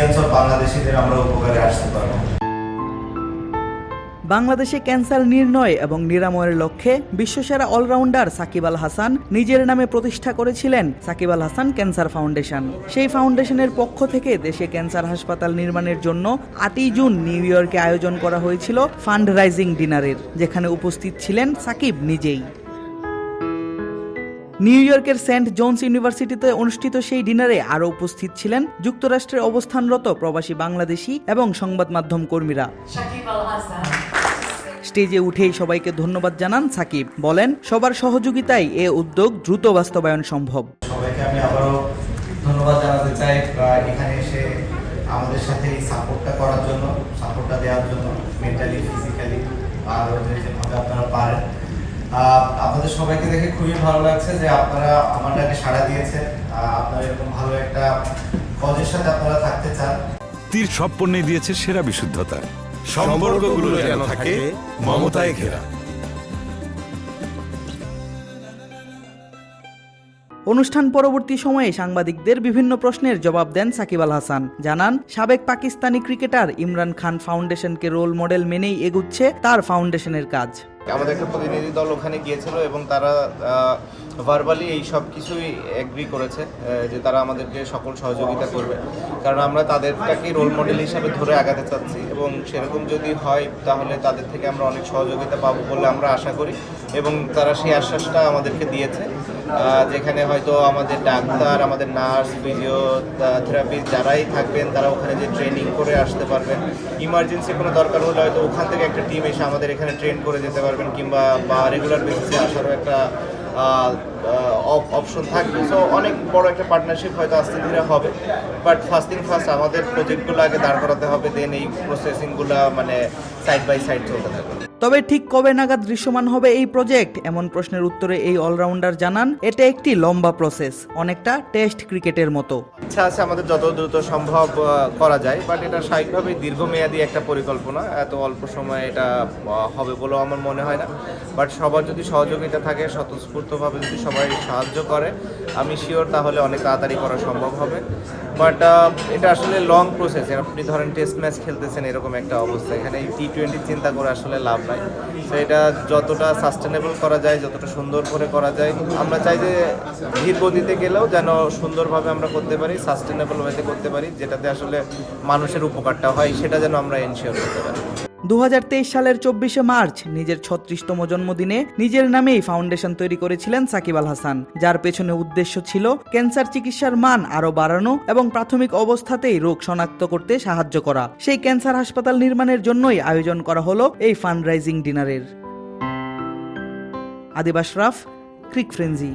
Of বাংলাদেশিদের আমরা উপকারে আসতে পারব। বাংলাদেশে ক্যান্সার নির্ণয় এবং নিরাময়ের লক্ষ্যে বিশ্বসেরা অলরাউন্ডার সাকিব আল হাসান নিজের নামে প্রতিষ্ঠা করেছিলেন সাকিব আল হাসান ক্যান্সার ফাউন্ডেশন। সেই ফাউন্ডেশনের পক্ষ থেকে দেশে ক্যান্সার হাসপাতাল নির্মাণের জন্য আটই জুন নিউ ইয়র্কে আয়োজন করা হয়েছিল ফান্ড রাইজিং ডিনারের, যেখানে উপস্থিত ছিলেন সাকিব নিজেই। নিউ ইয়র্কের সেন্ট জোনস ইউনিভার্সিটিতে অনুষ্ঠিত সেই ডিনারে আরও উপস্থিত ছিলেন যুক্তরাষ্ট্রে অবস্থানরত প্রবাসী বাংলাদেশি এবং সংবাদ মাধ্যম কর্মীরা. স্টেজে উঠেই সবাইকে ধন্যবাদ জানান সাকিব। বলেন সবার সহযোগিতায় এ উদ্যোগ দ্রুত বাস্তবায়ন সম্ভব। সবাইকে আমি আবারও ধন্যবাদ জানাতে চাই এখানে এসে আমাদের সাথে এই সাপোর্টটা করার জন্য সাপোর্টটা দেওয়ার জন্য মেন্টালি ফিজিক্যালি আর যে আপনারা পারেন। আপনাদের সবাইকে দেখে খুবই ভালো লাগছে যে আপনারা আমার ডাকে সাড়া দিয়েছেন। আপনারা এরকম ভালো একটা কজের সাথে আপনারা থাকতে চান। তীর সব পণ্যে দিয়েছে সেরা বিশুদ্ধতা। সম্পর্কগুলো যেন থাকে, মমতায় ঘেরা। অনুষ্ঠান পরবর্তী সময়ে সাংবাদিকদের বিভিন্ন প্রশ্নের জবাব দেন সাকিব আল হাসান। জানান, সাবেক পাকিস্তানি ক্রিকেটার ইমরান খান ফাউন্ডেশনকে রোল মডেল মেনেই এগুচ্ছে তার ফাউন্ডেশনের কাজ। আমাদের একটা প্রতিনিধি দল ওখানে গিয়েছিল এবং তারা ভার্বালি এই সব কিছুই এগ্রি করেছে যে তারা আমাদেরকে সকল সহযোগিতা করবে। কারণ আমরা তাদেরটাকে রোল মডেল হিসাবে ধরে আগাতে চাচ্ছি এবং সেরকম যদি হয় তাহলে তাদের থেকে আমরা অনেক সহযোগিতা পাবো বলে আমরা আশা করি। এবং তারা সেই আশ্বাসটা আমাদেরকে দিয়েছে যেখানে হয়তো আমাদের ডাক্তার, আমাদের নার্স, ফিজিওথেরাপি যারাই থাকবেন, তারা ওখানে যে ট্রেনিং করে আসতে পারবেন। ইমার্জেন্সি কোনো দরকার হলে হয়তো ওখান থেকে একটা টিম এসে আমাদের এখানে ট্রেন করে যেতে পারবেন, কিংবা বা রেগুলার বেসিসে আসারও একটা অপশন থাকবে। সো অনেক বড় একটা পার্টনারশিপ হয়তো আস্তে ধীরে হবে বাট ফার্স্ট থিং ফার্স্ট আমাদের প্রজেক্টগুলো আগে দাঁড় করাতে হবে দেন এই প্রসেসিংগুলো মানে সাইড বাই সাইড চলতে থাকবে। তবে ঠিক কবে নাগাদ দৃশ্যমান হবে এই প্রজেক্ট? এমন প্রশ্নের উত্তরে এই অলরাউন্ডার জানান, এটা একটি লম্বা প্রসেস, অনেকটা টেস্ট ক্রিকেটের মতো। ইচ্ছা আছে আমাদের যত দ্রুত সম্ভব করা যায়, বাট এটা স্বাভাবিকভাবেই দীর্ঘমেয়াদী একটা পরিকল্পনা, এত অল্প সময়ে এটা হবে বলেও আমার মনে হয় না। বাট সবার যদি সহযোগিতা থাকে, স্বতঃস্ফূর্তভাবে যদি সবাই সাহায্য করে, আমি শিওর তাহলে অনেক তাড়াতাড়ি করা সম্ভব হবে। বাট এটা আসলে লং প্রসেস আপনি ধরেন টেস্ট ম্যাচ খেলতেছেন, এরকম একটা অবস্থা। এখানে টি টোয়েন্টি চিন্তা করে আসলে লাভ তো এটা যতটা সাস্টেনেবল করা যায়, যতটা সুন্দর করে করা যায়। আমরা চাই যে ধীর গতিতে গেলেও যেন সুন্দরভাবে আমরা করতে পারি সাস্টেনেবল ওয়েতে করতে পারি, যেটাতে আসলে মানুষের উপকারটা হয়, সেটা যেন আমরা এনশিওর করতে পারি। দু হাজার তেইশ সালের চব্বিশে মার্চ নিজের ছত্রিশতম জন্মদিনে নিজের নামেই ফাউন্ডেশন তৈরি করেছিলেন সাকিব আল হাসান, যার পেছনে উদ্দেশ্য ছিল ক্যান্সার চিকিৎসার মান আরও বাড়ানো এবং প্রাথমিক অবস্থাতেই রোগ শনাক্ত করতে সাহায্য করা। সেই ক্যান্সার হাসপাতাল নির্মাণের জন্যই আয়োজন করা হলো এই ফান্ড রাইজিং ডিনারের। আদিবাস রাফ, ক্রিক ফ্রেঞ্জি